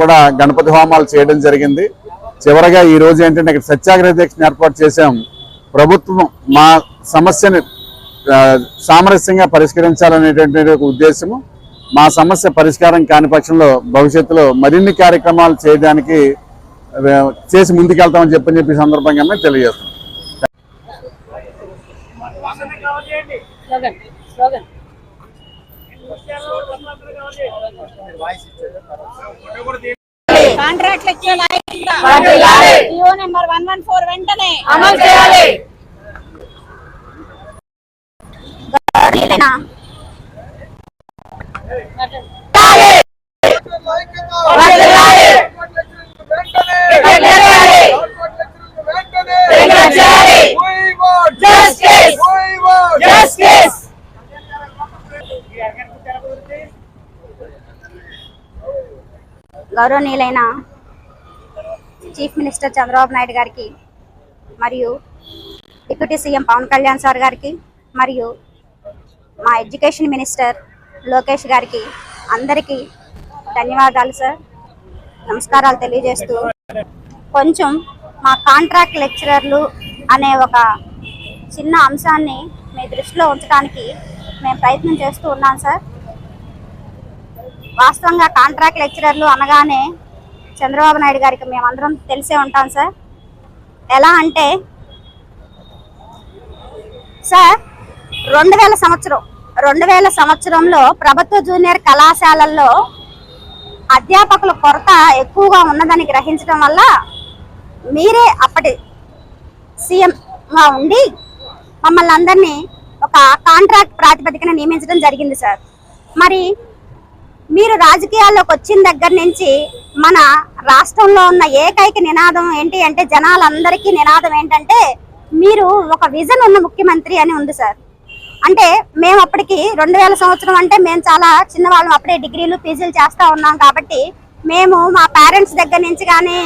కూడా గణపతి హోమాలు చేయడం జరిగింది. చివరగా ఈ రోజు ఏంటంటే ఇక్కడ సత్యాగ్రహ దీక్షను ఏర్పాటు చేశాం. ప్రభుత్వం మా సమస్యని సామరస్యంగా పరిష్కరించాలనేటువంటి ఒక ఉద్దేశము. మా సమస్య పరిష్కారం కాని పక్షంలో భవిష్యత్తులో మరిన్ని కార్యక్రమాలు చేయడానికి చేసి ముందుకెళ్తామని చెప్పని చెప్పి ఈ సందర్భంగా మేము తెలియజేస్తున్నాం. Slogan slogan contract lecturer GO number one one four వెంటనే. అమలు చేయాలి గౌరవనీయులైన చీఫ్ మినిస్టర్ చంద్రబాబు నాయుడు గారికి మరియు deputy CM Pawan Kalyan sir గారికి మరియు మా ఎడ్యుకేషన్ మినిస్టర్ లోకేష్ గారికి అందరికీ ధన్యవాదాలు సార్. నమస్కారాలు తెలియజేస్తూ కొంచెం మా కాంట్రాక్ట్ లెక్చరర్లు అనే ఒక చిన్న అంశాన్ని మీ దృష్టిలో ఉంచడానికి మేము ప్రయత్నం చేస్తూ ఉన్నాం సార్. వాస్తవంగా కాంట్రాక్ట్ లెక్చరర్లు అనగానే చంద్రబాబు నాయుడు గారికి మేమందరం తెలిసే ఉంటాం సార్. ఎలా అంటే సార్ రెండు వేల సంవత్సరం రెండు వేల సంవత్సరంలో ప్రభుత్వ జూనియర్ కళాశాలల్లో అధ్యాపకుల కొరత ఎక్కువగా ఉన్నదని గ్రహించడం వల్ల మీరే అప్పటి సీఎంగా ఉండి మమ్మల్ని అందరినీ ఒక కాంట్రాక్ట్ ప్రాతిపదికన నియమించడం జరిగింది సార్. మరి మీరు రాజకీయాల్లోకి వచ్చిన దగ్గర నుంచి మన రాష్ట్రంలో ఉన్న ఏకైక నినాదం ఏంటి అంటే జనాలందరికీ నినాదం ఏంటంటే మీరు ఒక విజన్ ఉన్న ముఖ్యమంత్రి అని ఉంది సార్. అంటే మేము అప్పటికి రెండు వేల సంవత్సరం అంటే మేము చాలా చిన్నవాళ్ళం అప్పుడే డిగ్రీలు పీజీలు చేస్తూ ఉన్నాం కాబట్టి మేము మా పేరెంట్స్ దగ్గర నుంచి కానీ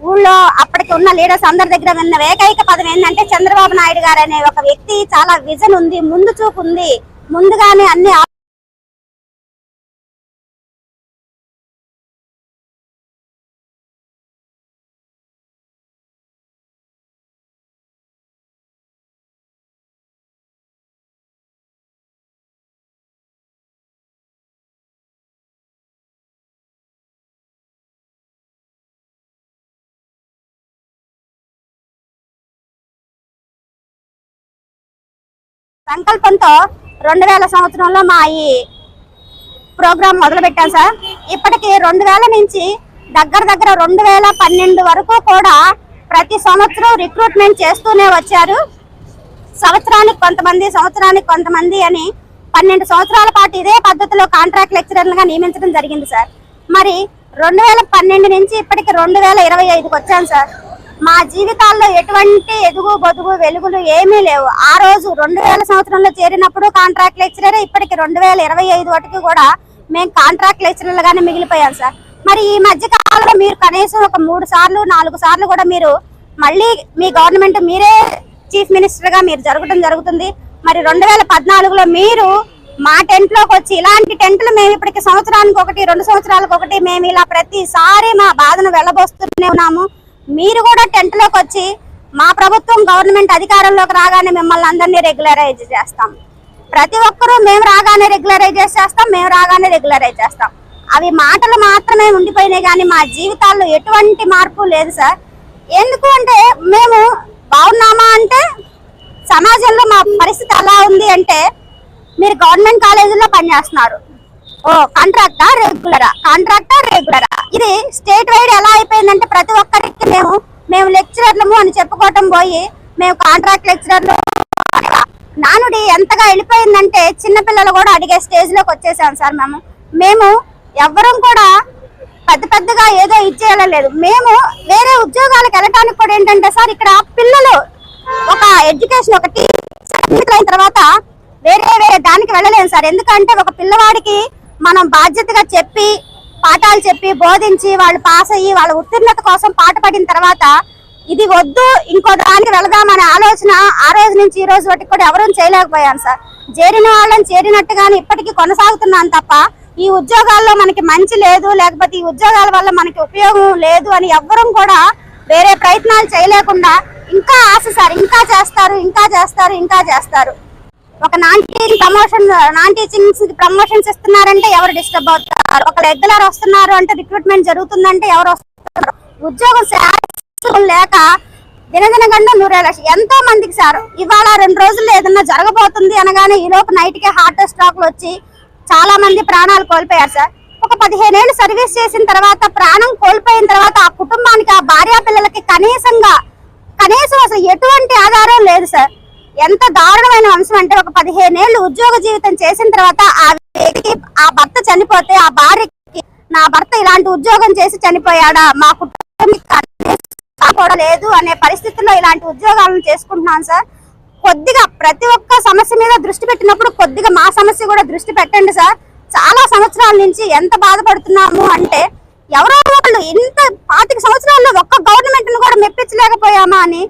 ఊళ్ళో అప్పటికి ఉన్న లీడర్స్ అందరి దగ్గర విన్న ఏకైక పదం ఏంటంటే చంద్రబాబు నాయుడు గారు అనే ఒక వ్యక్తి చాలా విజన్ ఉంది ముందు చూపు ఉంది. ముందుగానే అన్ని సంకల్పంతో రెండు వేల సంవత్సరంలో మా ఈ ప్రోగ్రాం మొదలుపెట్టాం సార్. ఇప్పటికి రెండు వేల నుంచి దగ్గర దగ్గర రెండు వేల పన్నెండు వరకు కూడా ప్రతి సంవత్సరం రిక్రూట్మెంట్ చేస్తూనే వచ్చారు. సంవత్సరానికి కొంతమంది సంవత్సరానికి కొంతమంది అని పన్నెండు సంవత్సరాల పాటు ఇదే పద్ధతిలో కాంట్రాక్ట్ లెక్చరర్లుగా నియమించడం జరిగింది సార్. మరి రెండు వేల పన్నెండు నుంచి ఇప్పటికి రెండు వేల ఇరవై ఐదుకి వచ్చాను సార్. మా జీవితాల్లో ఎటువంటి ఎదుగు బొదుగు వెలుగులు ఏమీ లేవు. ఆ రోజు రెండు వేల సంవత్సరంలో చేరినప్పుడు కాంట్రాక్ట్ లెక్చరర్ ఇప్పటికి రెండు వేల ఇరవై ఐదు వరకు కూడా మేము కాంట్రాక్ట్ లెక్చరర్లుగానే మిగిలిపోయాం సార్. మరి ఈ మధ్య కాలంలో మీరు కనీసం ఒక మూడు సార్లు నాలుగు సార్లు కూడా మీరు మళ్ళీ మీ గవర్నమెంట్ మీరే చీఫ్ మినిస్టర్గా మీరు జరగడం జరుగుతుంది. మరి రెండు వేల పద్నాలుగులో మీరు మా టెంట్లోకి వచ్చి ఇలాంటి టెంట్లు మేము ఇప్పటికి సంవత్సరానికి ఒకటి రెండు సంవత్సరాలకు ఒకటి మేము ఇలా ప్రతిసారి మా బాధను వెళ్ళబోస్తూనే ఉన్నాము. మీరు కూడా టెంట్లోకి వచ్చి మా ప్రభుత్వం గవర్నమెంట్ అధికారంలోకి రాగానే మిమ్మల్ని అందరినీ రెగ్యులరైజ్ చేస్తాం. ప్రతి ఒక్కరూ మేము రాగానే రెగ్యులరైజ్ చేస్తాం మేము రాగానే రెగ్యులరైజ్ చేస్తాం. అవి మాటలు మాత్రమే ఉండిపోయినాయి కానీ మా జీవితాల్లో ఎటువంటి మార్పు లేదు సార్. ఎందుకు అంటే మేము బాగున్నామా అంటే సమాజంలో మా పరిస్థితి ఎలా ఉంది అంటే మీరు గవర్నమెంట్ కాలేజీలో పనిచేస్తున్నారు. ఓ కాంట్రాక్టా రెగ్యులరా కాంట్రాక్టా రెగ్యులరా ఇది స్టేట్ వైడ్ ఎలా అయిపోయిందంటే ప్రతి ఒక్కరికి మేము మేము లెక్చరర్లము అని చెప్పుకోవటం పోయి మేము కాంట్రాక్ట్ లెక్చరర్లు నానుడి ఎంతగా వెళ్ళిపోయిందంటే చిన్నపిల్లలు కూడా అడిగే స్టేజ్లోకి వచ్చేసాం సార్ మేము. మేము ఎవ్వరం కూడా పెద్ద పెద్దగా ఏదో ఇచ్చేయలేదు మేము వేరే ఉద్యోగాలకు వెళ్ళటానికి కూడా ఏంటంటే సార్ ఇక్కడ పిల్లలు ఒక ఎడ్యుకేషన్ ఒక టీచర్ అయిన తర్వాత వేరే వేరే దానికి వెళ్ళలేము సార్. ఎందుకంటే ఒక పిల్లవాడికి మనం బాధ్యతగా చెప్పి పాఠాలు చెప్పి బోధించి వాళ్ళు పాస్ అయ్యి వాళ్ళ ఉత్తీర్ణత కోసం పాట పడిన తర్వాత ఇది వద్దు ఇంకో దానికి వెళదామనే ఆలోచన ఆ రోజు నుంచి ఈ రోజు వరకు కూడా ఎవరూ చేయలేకపోయాం సార్. చేరిన వాళ్ళని చేరినట్టుగానే ఇప్పటికీ కొనసాగుతున్నాను తప్ప ఈ ఉద్యోగాల్లో మనకి మంచి లేదు లేకపోతే ఈ ఉద్యోగాల వల్ల మనకి ఉపయోగం లేదు అని ఎవ్వరూ కూడా వేరే ప్రయత్నాలు చేయలేకుండా ఇంకా ఆశ సార్ ఇంకా చేస్తారు ఇంకా చేస్తారు ఇంకా చేస్తారు. ఒక non teaching promotion non teaching promotions ఇస్తున్నారంటే ఎవరు డిస్టర్బ్ అవుతారు? ఒక రెగ్యులర్ వస్తున్నారు అంటే రిక్రూట్మెంట్ జరుగుతుందంటే ఎవరు వస్తున్నారు? ఉద్యోగం శాస్త్రం లేక దినదిన గండం లక్షలు ఎంతో మందికి సార్. ఇవాళ రెండు రోజుల్లో ఏదన్నా జరగబోతుంది అనగానే ఈలోపు నైట్కే నైట్కి హార్ట్ స్ట్రాక్లు వచ్చి చాలా మంది ప్రాణాలు కోల్పోయారు సార్. ఒక పదిహేనేళ్ళు సర్వీస్ చేసిన తర్వాత ప్రాణం కోల్పోయిన తర్వాత ఆ కుటుంబానికి ఆ భార్యా పిల్లలకి కనీసంగా కనీసం అసలు ఎటువంటి ఆధారం లేదు సార్. ఎంత దారుణమైన అంశం అంటే ఒక పదిహేనేళ్ళు ఉద్యోగ జీవితం చేసిన తర్వాత ఆ వ్యక్తి ఆ భర్త చనిపోతే ఆ భార్యకి నా భర్త ఇలాంటి ఉద్యోగం చేసి చనిపోయాడా? మా కుటుంబం లేదు అనే పరిస్థితుల్లో ఇలాంటి ఉద్యోగాలను చేసుకుంటున్నాను సార్. కొద్దిగా ప్రతి ఒక్క సమస్య మీద దృష్టి పెట్టినప్పుడు కొద్దిగా మా సమస్య కూడా దృష్టి పెట్టండి సార్. చాలా సంవత్సరాల నుంచి ఎంత బాధపడుతున్నాము అంటే ఎవరో వాళ్ళు ఇంత పాతిక సంవత్సరాల్లో ఒక్క గవర్నమెంట్ను కూడా మెప్పించలేకపోయామా అని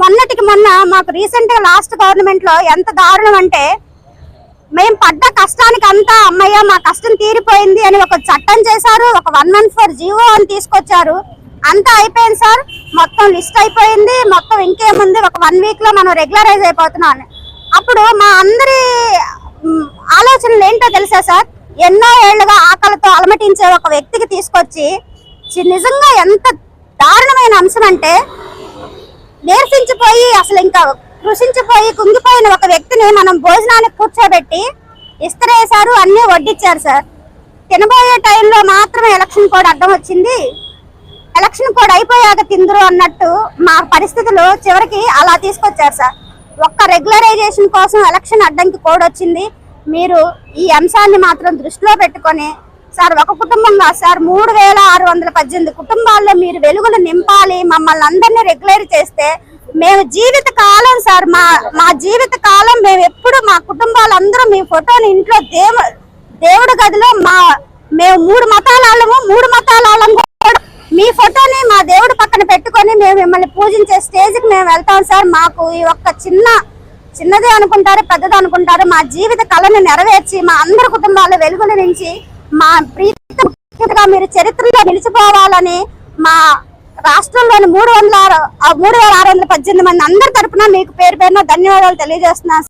మొన్నటికి మొన్న మాకు రీసెంట్గా లాస్ట్ గవర్నమెంట్లో ఎంత దారుణం అంటే మేము పడ్డ కష్టానికి అంతా అమ్మయ్య మా కష్టం తీరిపోయింది అని ఒక చట్టం చేశారు ఒక వన్ వన్ ఫోర్ జీవో అని తీసుకొచ్చారు. అంతా అయిపోయింది సార్. మొత్తం లిస్ట్ అయిపోయింది. మొత్తం ఇంకేముంది? ఒక వన్ వీక్లో మనం రెగ్యులరైజ్ అయిపోతున్నాం. అప్పుడు మా అందరి ఆలోచనలు ఏంటో తెలుసా సార్? ఎన్నో ఏళ్ళుగా ఆకలితో అలమటించే ఒక వ్యక్తికి తీసుకొచ్చి నిజంగా ఎంత దారుణమైన అంశం అంటే నీరసించిపోయి అసలు ఇంకా కృషించిపోయి కుంగిపోయిన ఒక వ్యక్తిని మనం భోజనానికి కూర్చోబెట్టి ఇస్త్రేసారు అన్ని వడ్డిచ్చారు సార్. తినబోయే టైంలో మాత్రమే ఎలక్షన్ కోడ్ అడ్డం వచ్చింది. ఎలక్షన్ కోడ్ అయిపోయాక తిందురు అన్నట్టు మా పరిస్థితులు చివరికి అలా తీసుకొచ్చారు సార్. ఒక్క రెగ్యులరైజేషన్ కోసం ఎలక్షన్ అడ్డంకి కోడ్ వచ్చింది మీరు ఈ అంశాన్ని మాత్రం దృష్టిలో పెట్టుకొని సార్ ఒక కుటుంబం సార్ మూడు వేల ఆరు వందల పద్దెనిమిది కుటుంబాల్లో మీరు వెలుగులు నింపాలి మమ్మల్ని అందరినీ రెగ్యులర్ చేస్తే మేము జీవిత కాలం సార్ మా మా జీవిత కాలం మేము ఎప్పుడు మా కుటుంబాలందరూ మీ ఫోటోని ఇంట్లో దేవు దేవుడు గదిలో మా మేము మూడు మతాలము మూడు మతాల మీ ఫోటోని మా దేవుడు పక్కన పెట్టుకొని మేము మిమ్మల్ని పూజించే స్టేజ్కి మేము వెళ్తాం సార్. మాకు ఈ ఒక్క చిన్న చిన్నదే అనుకుంటారు పెద్దది అనుకుంటారు. మా జీవిత కళను నెరవేర్చి మా అందరి కుటుంబాల వెలుగుల నుంచి మా ప్రీతి ముఖ్యంగా మీరు చరిత్రలో నిలిచిపోవాలని మా రాష్ట్రంలోని మూడు వందల ఆ మూడు వేల ఆరు వందల పద్దెనిమిది మంది అందరి తరపున మీకు పేరు పేరున ధన్యవాదాలు తెలియజేస్తున్నాను.